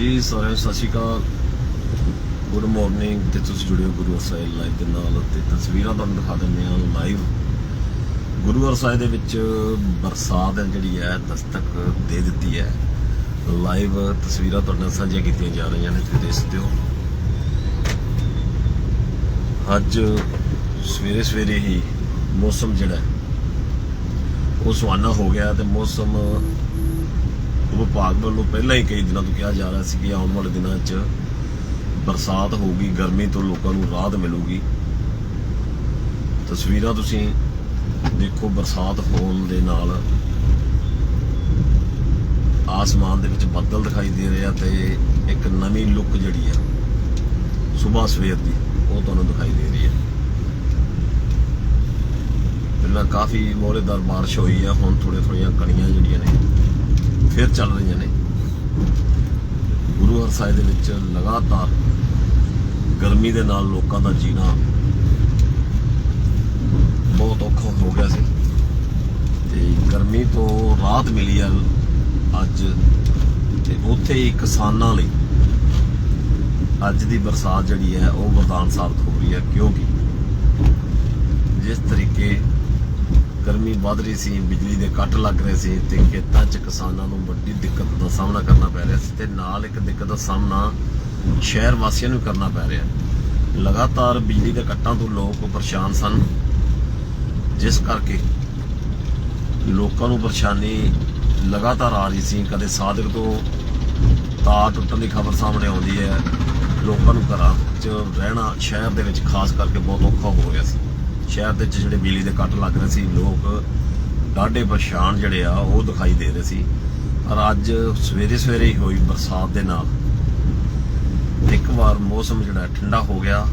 ਜੀ ਸਾਰਿਆਂ ਨੂੰ ਸਤਿ ਸ਼੍ਰੀ ਅਕਾਲ। ਗੁੱਡ ਮਾਰਨਿੰਗ ਤੇ ਤੁਸੀਂ ਜੁੜੇ ਹੋ ਗੁਰੂ ਸਾਹਿਬ ਲਾਈਵ ਦੇ ਨਾਲ ਤੇ ਤਸਵੀਰਾਂ ਤੁਹਾਨੂੰ ਦਿਖਾ ਦਿੰਦੇ ਹਾਂ ਲਾਈਵ ਗੁਰੂ ਸਾਹਿਬ ਦੇ ਵਿੱਚ ਬਰਸਾਤ ਹੈ ਜਿਹੜੀ ਹੈ, ਦਸਤਕ ਦੇ ਦਿੱਤੀ ਹੈ। ਲਾਈਵ ਤਸਵੀਰਾਂ ਤੁਹਾਡੇ ਨਾਲ ਸਾਂਝੀਆਂ ਕੀਤੀਆਂ ਜਾ ਰਹੀਆਂ ਨੇ, ਤੁਸੀਂ ਦੇਖ ਸਕਦੇ ਹੋ। ਅੱਜ ਸਵੇਰੇ ਸਵੇਰੇ ਹੀ ਮੌਸਮ ਜਿਹੜਾ ਉਹ ਸੁਹਾਨਾ ਹੋ ਗਿਆ ਤੇ ਮੌਸਮ ਵਿਭਾਗ ਵੱਲੋਂ ਪਹਿਲਾਂ ਹੀ ਕਈ ਦਿਨਾਂ ਤੋਂ ਕਿਹਾ ਜਾ ਰਿਹਾ ਸੀ ਕਿ ਆਉਣ ਵਾਲੇ ਦਿਨਾਂ 'ਚ ਬਰਸਾਤ ਹੋਊਗੀ, ਗਰਮੀ ਤੋਂ ਲੋਕਾਂ ਨੂੰ ਰਾਹਤ ਮਿਲੂਗੀ। ਤਸਵੀਰਾਂ ਤੁਸੀਂ ਦੇਖੋ ਬਰਸਾਤ ਹੋਣ ਦੇ ਨਾਲ ਆਸਮਾਨ ਦੇ ਵਿੱਚ ਬੱਦਲ ਦਿਖਾਈ ਦੇ ਰਿਹਾ ਆ ਤੇ ਇੱਕ ਨਵੀਂ ਲੁੱਕ ਜਿਹੜੀ ਆ, ਸਵੇਰ ਸਵੇਰ ਦੀ, ਉਹ ਤੁਹਾਨੂੰ ਦਿਖਾਈ ਦੇ ਰਹੀ ਹੈ ਪਹਿਲਾਂ ਕਾਫੀ ਮੋਹਰੇਦਾਰ ਬਾਰਿਸ਼ ਹੋਈ ਆ, ਹੁਣ ਥੋੜੇ ਥੋੜੀਆਂ ਕਣੀਆਂ ਜਿਹੜੀਆਂ ਨੇ ਫਿਰ ਚੱਲ ਰਹੀਆਂ ਨੇ। ਗੁਰੂ ਹਰਸਾਏ ਦੇ ਵਿੱਚ ਲਗਾਤਾਰ ਗਰਮੀ ਦੇ ਨਾਲ ਲੋਕਾਂ ਦਾ ਜੀਣਾ ਬਹੁਤ ਔਖਾ ਹੋ ਗਿਆ ਸੀ। ਤੇ ਗਰਮੀ ਤੋਂ ਰਾਹਤ ਮਿਲੀ ਹੈ ਅੱਜ। ਤੇ ਉੱਥੇ ਹੀ ਕਿਸਾਨਾਂ ਲਈ ਅੱਜ ਦੀ ਬਰਸਾਤ ਜਿਹੜੀ ਹੈ ਉਹ ਵਰਦਾਨ ਸਾਬਤ ਹੋ ਰਹੀ ਹੈ, ਕਿਉਂਕਿ ਜਿਸ ਤਰੀਕੇ ਗਰਮੀ ਵੱਧ ਰਹੀ ਸੀ, ਬਿਜਲੀ ਦੇ ਕੱਟ ਲੱਗ ਰਹੇ ਸੀ ਤੇ ਖੇਤਾਂ 'ਚ ਕਿਸਾਨਾਂ ਨੂੰ ਵੱਡੀ ਦਿੱਕਤ ਦਾ ਸਾਹਮਣਾ ਕਰਨਾ ਪੈ ਰਿਹਾ ਸੀ ਤੇ ਨਾਲ ਇੱਕ ਦਿੱਕਤ ਦਾ ਸਾਹਮਣਾ ਸ਼ਹਿਰ ਵਾਸੀਆਂ ਨੂੰ ਕਰਨਾ ਪੈ ਰਿਹਾ। ਲਗਾਤਾਰ ਬਿਜਲੀ ਦੇ ਕੱਟਾਂ ਤੋਂ ਲੋਕ ਪਰੇਸ਼ਾਨ ਸਨ, ਜਿਸ ਕਰਕੇ ਲੋਕਾਂ ਨੂੰ ਪਰੇਸ਼ਾਨੀ ਲਗਾਤਾਰ ਆ ਰਹੀ ਸੀ। ਕਦੇ ਸਾਦਕ ਤੋਂ ਤਾਰ ਟੁੱਟਣ ਦੀ ਖਬਰ ਸਾਹਮਣੇ ਆਉਂਦੀ ਹੈ। ਲੋਕਾਂ ਨੂੰ ਘਰਾਂ 'ਚ ਰਹਿਣਾ ਸ਼ਹਿਰ ਦੇ ਵਿੱਚ ਖਾਸ ਕਰਕੇ ਬਹੁਤ ਔਖਾ ਹੋ ਰਿਹਾ ਸੀ। ਸ਼ਹਿਰ ਦੇ ਵਿੱਚ ਜਿਹੜੇ ਬਿਜਲੀ ਦੇ ਕੱਟ ਲੱਗ ਰਹੇ ਸੀ, ਲੋਕ ਡਾਢੇ ਪਰੇਸ਼ਾਨ ਜਿਹੜੇ ਆ, ਉਹ ਦਿਖਾਈ ਦੇ ਰਹੇ ਸੀ। ਪਰ ਅੱਜ ਸਵੇਰੇ ਸਵੇਰੇ ਹੀ ਹੋਈ ਬਰਸਾਤ ਦੇ ਨਾਲ ਇੱਕ ਵਾਰ ਮੌਸਮ ਜਿਹੜਾ ਠੰਡਾ ਹੋ ਗਿਆ।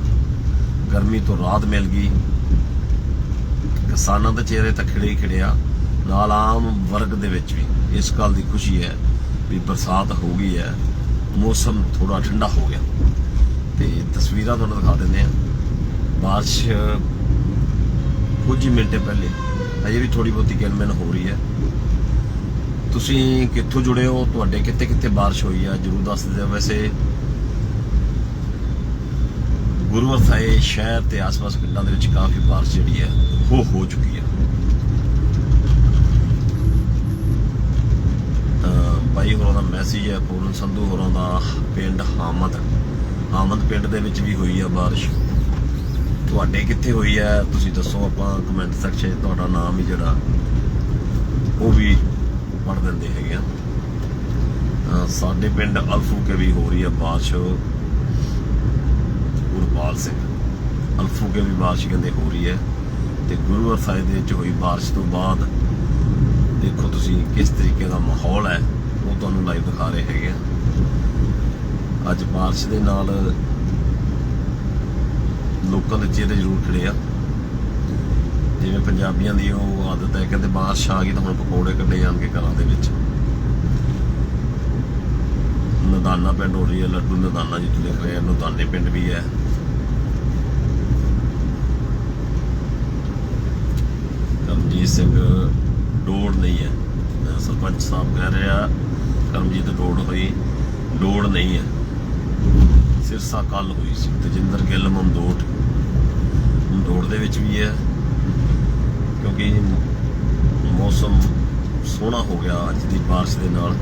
ਗਰਮੀ ਤੋਂ ਰਾਹਤ ਮਿਲ ਗਈ। ਕਿਸਾਨਾਂ ਦੇ ਚਿਹਰੇ ਤਾਂ ਖਿੜੇ ਹੀ ਖਿੜਿਆ ਨਾਲ ਆਮ ਵਰਗ ਦੇ ਵਿੱਚ ਵੀ ਇਸ ਗੱਲ ਦੀ ਖੁਸ਼ੀ ਹੈ ਵੀ ਬਰਸਾਤ ਹੋ ਗਈ ਹੈ। ਮੌਸਮ ਥੋੜਾ ਠੰਡਾ ਹੋ ਗਿਆ। ਤੇ ਤਸਵੀਰਾਂ ਤੁਹਾਨੂੰ ਦਿਖਾ ਦਿੰਦੇ ਆ ਬਾਰਿਸ਼ ਕੁਝ ਹੀ ਮਿੰਟੇ ਪਹਿਲੇ ਅਜੇ ਵੀ ਥੋੜੀ ਬਹੁਤੀ ਗਿਣਮਿਣ ਹੋ ਰਹੀ ਹੈ। ਤੁਸੀਂ ਕਿੱਥੋਂ ਜੁੜੇ ਹੋ? ਤੁਹਾਡੇ ਕਿੱਥੇ ਕਿੱਥੇ ਬਾਰਿਸ਼ ਹੋਈ ਹੈ ਜਰੂਰ ਦੱਸ ਦਿਓ। ਵੈਸੇ ਗੁਰੂ ਸਾਹਿਬ ਸ਼ਹਿਰ ਤੇ ਆਸ-ਪਾਸ ਪਿੰਡਾਂ ਦੇ ਵਿੱਚ ਕਾਫੀ ਬਾਰਿਸ਼ ਜਿਹੜੀ ਹੈ ਹੋ ਹੋ ਚੁੱਕੀ ਹੈ। ਤਾਂ ਬਾਈ ਹੋਰਾਂ ਦਾ ਮੈਸੇਜ ਹੈ, ਪੂਰਨ ਸੰਧੂ ਹੋਰਾਂ ਦਾ ਪਿੰਡ ਹਾਮਦ। ਹਾਮਦ ਪਿੰਡ ਦੇ ਵਿੱਚ ਵੀ ਹੋਈ ਹੈ ਬਾਰਿਸ਼। ਤੁਹਾਡੇ ਕਿੱਥੇ ਹੋਈ ਹੈ? ਤੁਸੀਂ ਦੱਸੋ ਆਪਾਂ ਕਮੈਂਟ ਸੈਕਸ਼ਨ 'ਚ ਤੁਹਾਡਾ ਨਾਮ ਹੀ ਜਿਹੜਾ, ਉਹ ਵੀ ਪੜ ਦਿੰਦੇ ਹੈਗੇ ਆ। ਸਾਡੇ ਪਿੰਡ ਅਲਫੂਕੇ ਵੀ ਹੋ ਰਹੀ ਹੈ ਬਾਰਿਸ਼। ਗੁਰਪਾਲ ਸਿੰਘ ਅਲਫੂਕੇ ਵੀ ਬਾਰਿਸ਼ ਕਹਿੰਦੇ ਹੋ ਰਹੀ ਹੈ। ਤੇ ਗੁਰੂ ਸਾਹਿਬ ਦੇ ਵਿੱਚ ਹੋਈ ਬਾਰਿਸ਼ ਤੋਂ ਬਾਅਦ ਦੇਖੋ ਤੁਸੀਂ ਕਿਸ ਤਰੀਕੇ ਦਾ ਮਾਹੌਲ ਹੈ, ਉਹ ਤੁਹਾਨੂੰ ਲਾਈਵ ਦਿਖਾ ਰਹੇ ਹੈਗੇ ਆ। ਅੱਜ ਬਾਰਿਸ਼ ਦੇ ਨਾਲ ਲੋਕਾਂ ਦੇ ਚਿਹਰੇ ਜ਼ਰੂਰ ਖਿੜੇ ਆ। ਜਿਵੇਂ ਪੰਜਾਬੀਆਂ ਦੀ ਉਹ ਆਦਤ ਹੈ, ਕਹਿੰਦੇ ਬਾਰਿਸ਼ ਆ ਗਈ ਤਾਂ ਹੁਣ ਪਕੌੜੇ ਕੱਢੇ ਜਾਣਗੇ ਘਰਾਂ ਦੇ ਵਿੱਚ। ਨਦਾਨਾ ਪਿੰਡ ਹੋ ਰਹੀ ਹੈ, ਲੱਡੂ ਨਦਾਨਾ ਜੀ ਲਿਖ ਰਹੇ ਆ ਨਦਾਨੇ ਪਿੰਡ ਵੀ ਹੈ। ਕਰਮਜੀਤ ਸਿੰਘ ਡੋੜ ਨਹੀਂ ਹੈ। ਸਰਪੰਚ ਸਾਹਿਬ ਕਹਿ ਰਿਹਾ ਕਰਮਜੀਤ ਡੋੜ ਹੋਈ, ਡੋੜ ਨਹੀਂ ਹੈ। ਸਿਰਸਾ ਕੱਲ ਹੋਈ ਸੀ, ਤਜਿੰਦਰ ਗਿੱਲ, ਮਮਦੋਟ। ਦੇ ਵਿੱਚ ਵੀ ਹੈ। ਕਿਉਂਕਿ ਮੌਸਮ ਸੋਹਣਾ ਹੋ ਗਿਆ ਅੱਜ ਦੀ ਬਾਰਿਸ਼ ਦੇ ਨਾਲ।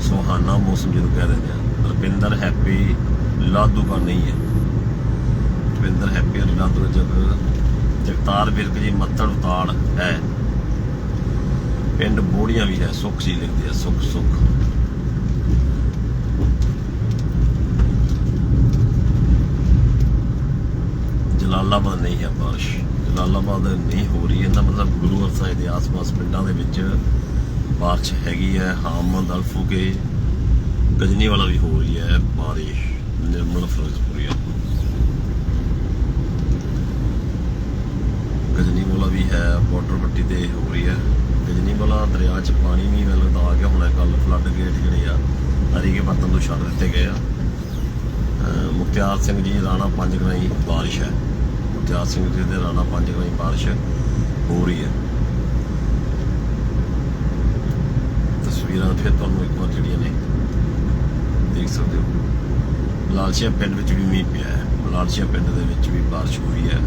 ਸੁਹਾਨਾ ਮੌਸਮ ਜਿਹਨੂੰ ਕਹਿ ਦਿੰਦੇ ਆ। ਰੁਪਿੰਦਰ ਹੈਪੀ ਲਾਦੂਗਾ ਨਹੀਂ ਹੈ। ਰੁਪਿੰਦਰ ਹੈਪੀ ਔਰ ਲਾਦੂ ਜਗ ਜਗਤਾਰ ਬਿਰਕ ਜੀ ਮੱਤੜ ਉਤਾੜ ਹੈ। ਪਿੰਡ ਬੋੜੀਆਂ ਵੀ ਹੈ, ਸੁੱਖ ਜੀ ਲਿਖਦੇ ਆ, ਸੁੱਖ ਸੁੱਖ। ਜਲਾਲਾਬਾਦ ਨਹੀਂ ਹੈ ਬਾਰਿਸ਼। ਜਲਾਲਾਬਾਦ ਨਹੀਂ ਹੋ ਰਹੀ। ਇਹਦਾ ਮਤਲਬ ਗੁਰੂ ਸਾਹਿਬ ਦੇ ਆਸ-ਪਾਸ ਪਿੰਡਾਂ ਦੇ ਵਿੱਚ ਬਾਰਿਸ਼ ਹੈਗੀ ਹੈ। ਹਾਮਦ ਅਲਫੂਕੇ ਗਜਨੀ ਵਾਲਾ ਵੀ ਹੋ ਰਹੀ ਹੈ ਬਾਰਿਸ਼। ਨਿਰਮਲ ਫਿਰੋਜ਼ਪੁਰੀਆ ਗਜਨੀ ਵਾਲਾ ਵੀ ਹੈ ਬਾਰਡਰ ਪੱਟੀ ਤੇ ਹੋ ਰਹੀ ਹੈ। ਗਜਨੀ ਵਾਲਾ ਦਰਿਆ 'ਚ ਪਾਣੀ ਵੀ ਮੈਨੂੰ ਲੱਗਦਾ ਆ ਗਿਆ। ਹੁਣ ਕੱਲ ਫਲੱਡ ਗੇਟ ਜਿਹੜੇ ਆ, ਹਰੀਕੇ ਪੱਤਨ ਤੋਂ ਛੱਡ ਦਿੱਤੇ ਗਏ ਆ। ਮੁਖਤਿਆਰ ਸਿੰਘ ਜੀ ਰਾਣਾ ਪੰਜ ਗਰਾਈ ਬਾਰਿਸ਼ ਹੈ। ਮੁਖਤਿਆਰ ਸਿੰਘ ਜੀ ਦੇ ਰਾਣਾ ਪੰਜ ਗਰਾਈ ਬਾਰਿਸ਼ ਹੋ ਰਹੀ ਹੈ। ਤਸਵੀਰਾਂ ਫਿਰ ਤੁਹਾਨੂੰ ਇੱਕ ਵਾਰ ਜਿਹੜੀਆਂ ਨੇ ਦੇਖ ਸਕਦੇ ਹੋ। ਲਾਲਸ਼ੀਆ ਪਿੰਡ ਵਿੱਚ ਵੀ ਮੀਂਹ ਪਿਆ ਹੈ। ਲਾਲਸ਼ੀਆ ਪਿੰਡ ਦੇ ਵਿੱਚ ਵੀ ਬਾਰਿਸ਼ ਹੋਈ ਹੈ।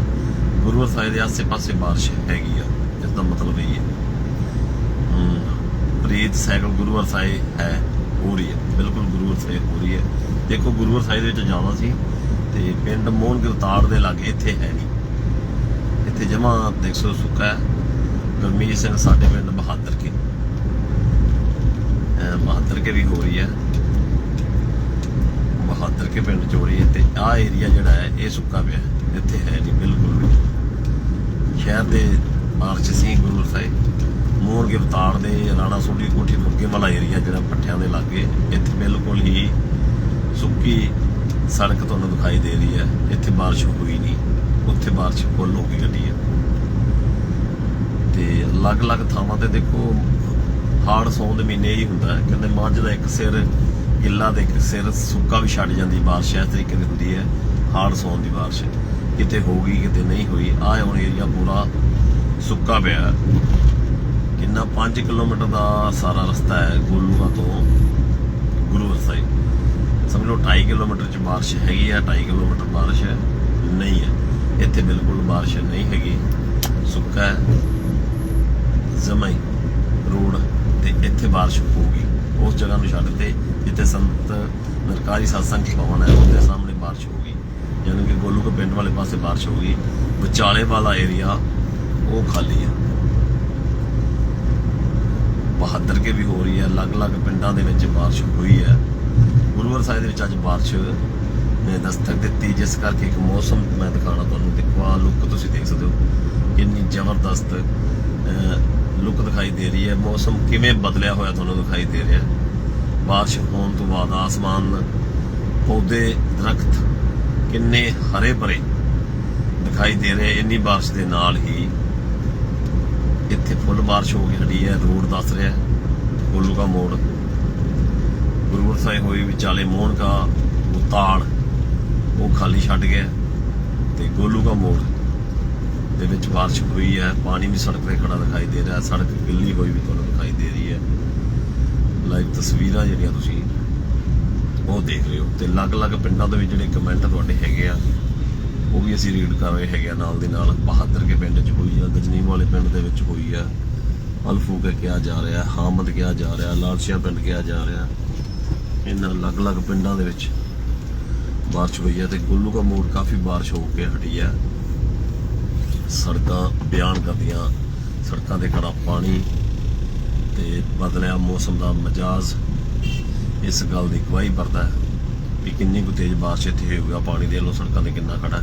ਗੁਰੂਵਰ ਸਾਹਿਬ ਦੇ ਆਸੇ-ਪਾਸੇ ਬਾਰਿਸ਼ ਹੈਗੀ ਆ ਇਸ ਦਾ ਮਤਲਬ ਇਹ ਹੈ। ਹਮ, ਪ੍ਰੀਤ ਸਾਈਕਲ ਗੁਰੂਵਰ ਸਾਹਿਬ ਹੈ ਹੋ ਰਹੀ ਹੈ। ਬਿਲਕੁਲ ਗੁਰੂਵਰ ਸਾਹਿਬ ਹੋ ਰਹੀ ਹੈ। ਦੇਖੋ ਗੁਰੂਵਰ ਸਾਹਿਬ ਦੇ ਵਿੱਚ ਜਾਣਾ ਸੀ ਤੇ ਪਿੰਡ ਮੋਹਨ ਗਿਰਤਾੜ ਦੇ ਲਾਗੇ ਇੱਥੇ ਹੈ ਨਹੀਂ ਇੱਥੇ ਜਮਾ 100 ਸੁੱਕਾ ਹੈ। ਗਰਮੀਤ ਸਿੰਘ ਸਾਡੇ ਪਿੰਡ ਬਹਾਦਰ ਕੇ। ਬਹਾਦਰ ਕੇ ਵੀ ਹੋ ਰਹੀ ਹੈ। ਬਹਾਦਰ ਕੇ ਪਿੰਡ ਚ ਹੋ ਰਹੀ ਹੈ ਤੇ ਆਹ ਏਰੀਆ ਜਿਹੜਾ ਹੈ, ਇਹ ਸੁੱਕਾ ਪਿਆ ਇੱਥੇ ਹੈ ਨਹੀਂ, ਬਿਲਕੁਲ ਵੀ ਸ਼ਹਿਰ ਦੇ ਮਾਰਚ ਸਿੰਘ ਗੁਰੂ ਸਾਹਿਬ। ਮੋਹਨ ਗਿਰਤਾੜ ਦੇ ਰਾਣਾ ਸੋਢੀ ਕੋਠੀ ਮੁੱਗੇ ਵਾਲਾ ਏਰੀਆ ਜਿਹੜਾ ਪੱਠਿਆਂ ਦੇ ਲਾਗੇ, ਇੱਥੇ ਬਿਲਕੁਲ ਹੀ ਸੁੱਕੀ ਸੜਕ ਤੁਹਾਨੂੰ ਦਿਖਾਈ ਦੇ ਰਹੀ ਹੈ। ਇੱਥੇ ਬਾਰਿਸ਼ ਹੋਈ ਨਹੀਂ। ਉੱਥੇ ਬਾਰਿਸ਼ ਫੁੱਲ ਹੋ ਗਈ ਗੱਡੀ ਹੈ ਤੇ ਅਲੱਗ-ਅਲੱਗ ਥਾਵਾਂ ਤੇ ਦੇਖੋ, ਹਾੜ ਸੌਣ ਦੇ ਮਹੀਨੇ ਹੀ ਹੁੰਦਾ ਹੈ। ਕਹਿੰਦੇ ਮੱਝ ਦਾ ਇੱਕ ਸਿਰ, ਗਿੱਲਾ ਦੇ ਇੱਕ ਸਿਰ ਸੁੱਕਾ ਵੀ ਛੱਡ ਜਾਂਦੀ ਬਾਰਿਸ਼, ਇਸ ਤਰੀਕੇ ਦੀ ਹੁੰਦੀ ਹੈ, ਹਾੜ ਸੌਣ ਦੀ ਬਾਰਿਸ਼। ਕਿਤੇ ਹੋ ਗਈ, ਕਿਤੇ ਨਹੀਂ ਹੋਈ। ਆਹ ਹੁਣ ਏਰੀਆ ਪੂਰਾ ਸੁੱਕਾ ਪਿਆ ਕਿੰਨਾ 5 ਕਿਲੋਮੀਟਰ ਦਾ ਸਾਰਾ ਰਸਤਾ ਹੈ, ਗੋਲੂਆ ਤੋਂ ਗੁਰੂ ਸਾਹਿਬ ਸਮਝ ਲਓ 2.5 ਕਿਲੋਮੀਟਰ ਚ ਬਾਰਿਸ਼ ਹੈਗੀ ਆ 2.5 ਕਿਲੋਮੀਟਰ ਬਾਰਿਸ਼ ਹੈ, ਨਹੀਂ ਹੈ। ਇੱਥੇ ਬਿਲਕੁਲ ਬਾਰਿਸ਼ ਨਹੀਂ ਹੈਗੀ। ਸੁੱਕਾ ਹੈ। ਜ਼ਮਾਈ ਰੋਡ ਤੇ ਇੱਥੇ ਬਾਰਿਸ਼ ਹੋਊਗੀ। ਉਸ ਜਗ੍ਹਾ ਨੂੰ ਛੱਡ ਤੇ ਜਿੱਥੇ ਸੰਤ ਨਰਕਾਰੀ satsang ਭਵਨ ਹੈ, ਉਹਦੇ ਸਾਹਮਣੇ ਬਾਰਿਸ਼ ਹੋਊਗੀ। ਯਾਨੀ ਕਿ ਗੋਲੂ ਕੇ ਪਿੰਡ ਵਾਲੇ ਪਾਸੇ ਬਾਰਿਸ਼ ਹੋਊਗੀ। ਵਿਚਾਲੇ ਵਾਲਾ ਏਰੀਆ ਉਹ ਖਾਲੀ ਹੈ। ਬਹਾਦਰ ਕੇ ਵੀ ਹੋ ਰਹੀ ਹੈ। ਅਲੱਗ-ਅਲੱਗ ਪਿੰਡਾਂ ਦੇ ਵਿੱਚ ਬਾਰਿਸ਼ ਹੋਈ ਹੈ। ਗੁਰੂਵਰ ਸਾਹਿਬ ਦੇ ਵਿੱਚ ਅੱਜ ਬਾਰਿਸ਼ ਨੇ ਦਸਤਕ ਦਿੱਤੀ, ਜਿਸ ਕਰਕੇ ਇੱਕ ਮੌਸਮ ਮੈਂ ਦਿਖਾਣਾ ਤੁਹਾਨੂੰ ਦੇਖੋ ਆਹ ਲੁੱਕ ਤੁਸੀਂ ਦੇਖ ਸਕਦੇ ਹੋ। ਕਿੰਨੀ ਜ਼ਬਰਦਸਤ ਲੁੱਕ ਦਿਖਾਈ ਦੇ ਰਹੀ ਹੈ। ਮੌਸਮ ਕਿਵੇਂ ਬਦਲਿਆ ਹੋਇਆ ਤੁਹਾਨੂੰ ਦਿਖਾਈ ਦੇ ਰਿਹਾ ਬਾਰਿਸ਼ ਹੋਣ ਤੋਂ ਬਾਅਦ ਆਸਮਾਨ, ਪੌਦੇ, ਦਰਖਤ ਕਿੰਨੇ ਹਰੇ ਭਰੇ ਦਿਖਾਈ ਦੇ ਰਹੇ। ਇੰਨੀ ਬਾਰਿਸ਼ ਦੇ ਨਾਲ ਹੀ ਇੱਥੇ ਫੁੱਲ ਬਾਰਿਸ਼ ਹੋ ਗਈ ਹੈ, ਰੋਡ ਦੱਸ ਰਿਹਾ ਹੈ ਗੋਲੂ ਦਾ ਮੋੜ। ਗੁਰੂਵਰ ਸਾਹਿਬ ਹੋਈ ਵਿਚਾਲੇ ਮੋਹਨ ਕਾ ਉਤਾੜ। ਉਹ ਖਾਲੀ ਛੱਡ ਗਿਆ ਤੇ ਗੋਲੂ ਦਾ ਮੋੜ ਦੇ ਵਿੱਚ ਬਾਰਿਸ਼ ਹੋਈ ਹੈ, ਪਾਣੀ ਵੀ ਸੜਕ ਤੇ ਖੜਾ ਦਿਖਾਈ ਦੇ ਰਿਹਾ, ਸੜਕ ਗਿੱਲੀ ਹੋਈ ਵੀ ਤੁਹਾਨੂੰ ਦਿਖਾਈ ਦੇ ਰਹੀ ਹੈ। ਲਾਈਵ ਤਸਵੀਰਾਂ ਜਿਹੜੀਆਂ ਤੁਸੀਂ ਉਹ ਦੇਖ ਰਹੇ ਹੋ ਤੇ ਅਲੱਗ-ਅਲੱਗ ਪਿੰਡਾਂ ਦੇ ਵਿੱਚ ਜਿਹੜੇ ਕਮੈਂਟ ਤੁਹਾਡੇ ਹੈਗੇ ਆ, ਉਹ ਵੀ ਅਸੀਂ ਰੀਡ ਕਰ ਰਹੇ ਹੈਗੇ ਆ ਨਾਲ ਦੇ ਨਾਲ। ਬਹਾਦਰ ਕੇ ਪਿੰਡ 'ਚ ਹੋਈ ਆ ਗਜਨੀਮ ਵਾਲੇ ਪਿੰਡ ਦੇ ਵਿੱਚ ਹੋਈ ਆ, ਅਲਫੂਕੇ ਕਿਹਾ ਜਾ ਰਿਹਾ, ਹਾਮਦ ਕਿਹਾ ਜਾ ਰਿਹਾ, ਲਾਲਸ਼ੀਆ ਪਿੰਡ ਕਿਹਾ ਜਾ ਰਿਹਾ। ਇਹਨਾਂ ਅਲੱਗ-ਅਲੱਗ ਪਿੰਡਾਂ ਦੇ ਵਿੱਚ ਬਾਰਿਸ਼ ਹੋਈ ਹੈ ਤੇ ਗੁੱਲੂ ਦਾ ਮੋੜ ਕਾਫੀ ਬਾਰਿਸ਼ ਹੋ ਕੇ ਹਟੀ ਹੈ। ਸੜਕਾਂ ਬਿਆਨ ਕਰਦੀਆਂ, ਸੜਕਾਂ ਦੇ ਖੜਾ ਪਾਣੀ ਤੇ ਬਦਲਿਆ ਮੌਸਮ ਦਾ ਮਜਾਜ਼। ਇਸ ਗੱਲ ਦੀ ਗਵਾਹੀ ਭਰਦਾ ਹੈ ਕਿ ਕਿੰਨੀ ਕੁ ਤੇਜ਼ ਬਾਰਿਸ਼ ਇੱਥੇ ਹੋਊਗਾ ਪਾਣੀ ਦੇ ਲੋ ਸੜਕਾਂ ਤੇ ਕਿੰਨਾ ਖੜਾ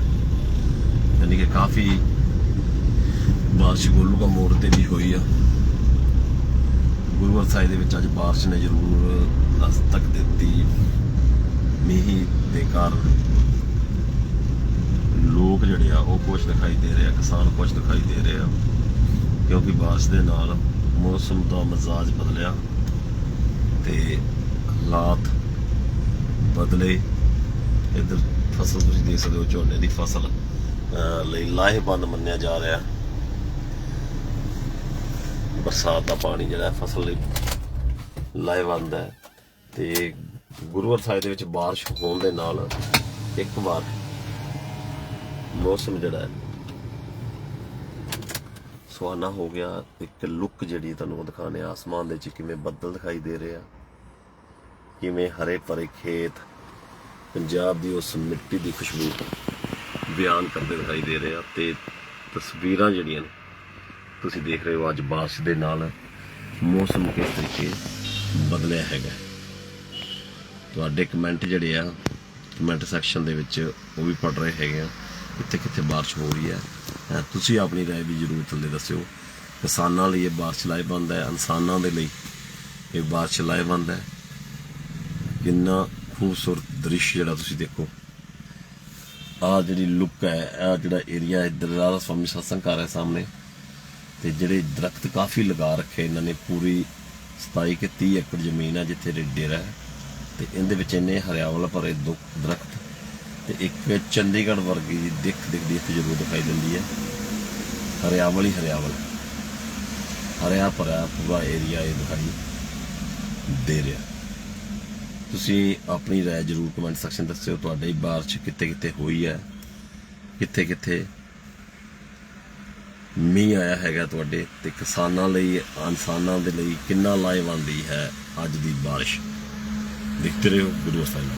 ਯਾਨੀ ਕਿ ਕਾਫੀ ਬਾਰਿਸ਼ ਗੋਲੂ ਦਾ ਮੋੜ ਤੇ ਵੀ ਹੋਈ ਆ। ਗੁਰੂਵਰ ਸਾਹਿਬ ਦੇ ਵਿੱਚ ਅੱਜ ਬਾਰਿਸ਼ ਨੇ ਜ਼ਰੂਰ ਦਸਤਕ ਦਿੱਤੀ। ਮੀਂਹ ਦੇ ਕਾਰਨ ਲੋਕ ਜਿਹੜੇ ਆ, ਉਹ ਕੁਝ ਦਿਖਾਈ ਦੇ ਰਹੇ ਆ, ਕਿਸਾਨ ਕੁਝ ਦਿਖਾਈ ਦੇ ਰਹੇ ਆ, ਕਿਉਂਕਿ ਬਾਰਿਸ਼ ਦੇ ਨਾਲ ਮੌਸਮ ਦਾ ਮਜ਼ਾਜ ਬਦਲਿਆ ਤੇ ਹਾਲਾਤ ਬਦਲੇ। ਇਧਰ ਫਸਲ ਤੁਸੀਂ ਦੇਖ ਸਕਦੇ ਹੋ, ਝੋਨੇ ਦੀ ਫਸਲ ਲਈ ਲਾਹੇਵੰਦ ਮੰਨਿਆ ਜਾ ਰਿਹਾ। ਬਰਸਾਤ ਦਾ ਪਾਣੀ ਜਿਹੜਾ ਫਸਲ ਲਈ ਲਾਹੇਵੰਦ ਹੈ ਤੇ ਗੁਰੂਵਰ ਸਾਹਿਬ ਦੇ ਵਿੱਚ ਬਾਰਿਸ਼ ਹੋਣ ਦੇ ਨਾਲ ਇੱਕ ਵਾਰ ਮੌਸਮ ਜਿਹੜਾ ਹੈ ਸੁਹਾਨਾ ਹੋ ਗਿਆ। ਇੱਕ ਲੁੱਕ ਜਿਹੜੀ ਤੁਹਾਨੂੰ ਉਹ ਦਿਖਾਣੇ ਆਸਮਾਨ ਦੇ ਵਿੱਚ ਕਿਵੇਂ ਬੱਦਲ ਦਿਖਾਈ ਦੇ ਰਹੇ ਆ। ਕਿਵੇਂ ਹਰੇ ਭਰੇ ਖੇਤ, ਪੰਜਾਬ ਦੀ ਉਸ ਮਿੱਟੀ ਦੀ ਖੁਸ਼ਬੂ ਬਿਆਨ ਕਰਦੇ ਦਿਖਾਈ ਦੇ ਰਹੇ ਆ ਤੇ ਤਸਵੀਰਾਂ ਜਿਹੜੀਆਂ ਨੇ, ਤੁਸੀਂ ਦੇਖ ਰਹੇ ਹੋ ਅੱਜ ਬਾਰਿਸ਼ ਦੇ ਨਾਲ ਮੌਸਮ ਕਿਸ ਤਰੀਕੇ ਬਦਲਿਆ ਹੈਗਾ। ਤੁਹਾਡੇ ਕਮੈਂਟ ਜਿਹੜੇ ਆ ਕਮੈਂਟ ਸੈਕਸ਼ਨ ਦੇ ਵਿੱਚ ਉਹ ਵੀ ਪੜ ਰਹੇ ਹੈਗੇ ਆ ਕਿੱਥੇ ਕਿੱਥੇ ਬਾਰਿਸ਼ ਹੋ ਰਹੀ ਹੈ ਅਹ ਤੁਸੀਂ ਆਪਣੀ رائے ਵੀ ਜ਼ਰੂਰ ਥੱਲੇ ਦੱਸਿਓ ਕਿਸਾਨਾਂ ਲਈ ਇਹ ਬਾਰਿਸ਼ ਲਾਹੇਵੰਦ ਹੈ ਇਨਸਾਨਾਂ ਦੇ ਲਈ ਇਹ ਬਾਰਿਸ਼ ਲਾਹੇਵੰਦ ਹੈ ਕਿੰਨਾ ਖੂਬਸੂਰਤ ਦ੍ਰਿਸ਼ ਜਿਹੜਾ ਤੁਸੀਂ ਦੇਖੋ ਆ ਜਿਹੜੀ ਲੁੱਕ ਹੈ ਆ ਜਿਹੜਾ ਏਰੀਆ ਇੱਧਰ ਰਾਧਾ ਸਵਾਮੀ ਸਤਸੰਗ ਘਰ ਹੈ ਸਾਹਮਣੇ ਤੇ ਜਿਹੜੇ ਦਰਖਤ ਕਾਫੀ ਲਗਾ ਰੱਖੇ ਇਹਨਾਂ ਨੇ ਪੂਰੀ 27 ਕਿ 30 ਏਕੜ ਜ਼ਮੀਨ ਹੈ ਜਿੱਥੇ ਰੇ- ਡੇਰਾ ਹੈ ਤੇ ਇਹਦੇ ਵਿੱਚ ਇੰਨੇ ਹਰਿਆਵਲ ਭਰੇ ਦੁ- ਦਰਖਤ ਤੇ ਇੱਕ ਚੰਡੀਗੜ੍ਹ ਵਰਗੀ ਦੀ ਦਿੱਖ ਦਿਖਦੀ ਇੱਥੇ ਜ਼ਰੂਰ ਦਿਖਾਈ ਦਿੰਦੀ ਹੈ ਹਰਿਆਵਲ ਹੀ ਹਰਿਆਵਲ ਹਰਿਆ ਭਰਿਆ ਪੂਰਾ ਏਰੀਆ ਇਹ ਦਿਖਾਈ ਦੇ ਰਿਹਾ ਤੁਸੀਂ ਆਪਣੀ رائے ਜਰੂਰ ਕਮੈਂਟ ਸੈਕਸ਼ਨ ਦੱਸਿਓ ਤੁਹਾਡੇ ਬਾਰਿਸ਼ ਕਿੱਥੇ ਕਿੱਥੇ ਹੋਈ ਹੈ ਕਿੱਥੇ ਕਿੱਥੇ ਮੀਂਹ ਆਇਆ ਹੈਗਾ ਤੁਹਾਡੇ ਤੇ ਕਿਸਾਨਾਂ ਲਈ ਇਨਸਾਨਾਂ ਦੇ ਲਈ ਕਿੰਨਾ ਲਾਹੇਵੰਦ ਹੈ ਅੱਜ ਦੀ ਬਾਰਿਸ਼ ਦੇਖਦੇ ਰਹੋ ਗੁਰੂ ਸਾਹਿਬ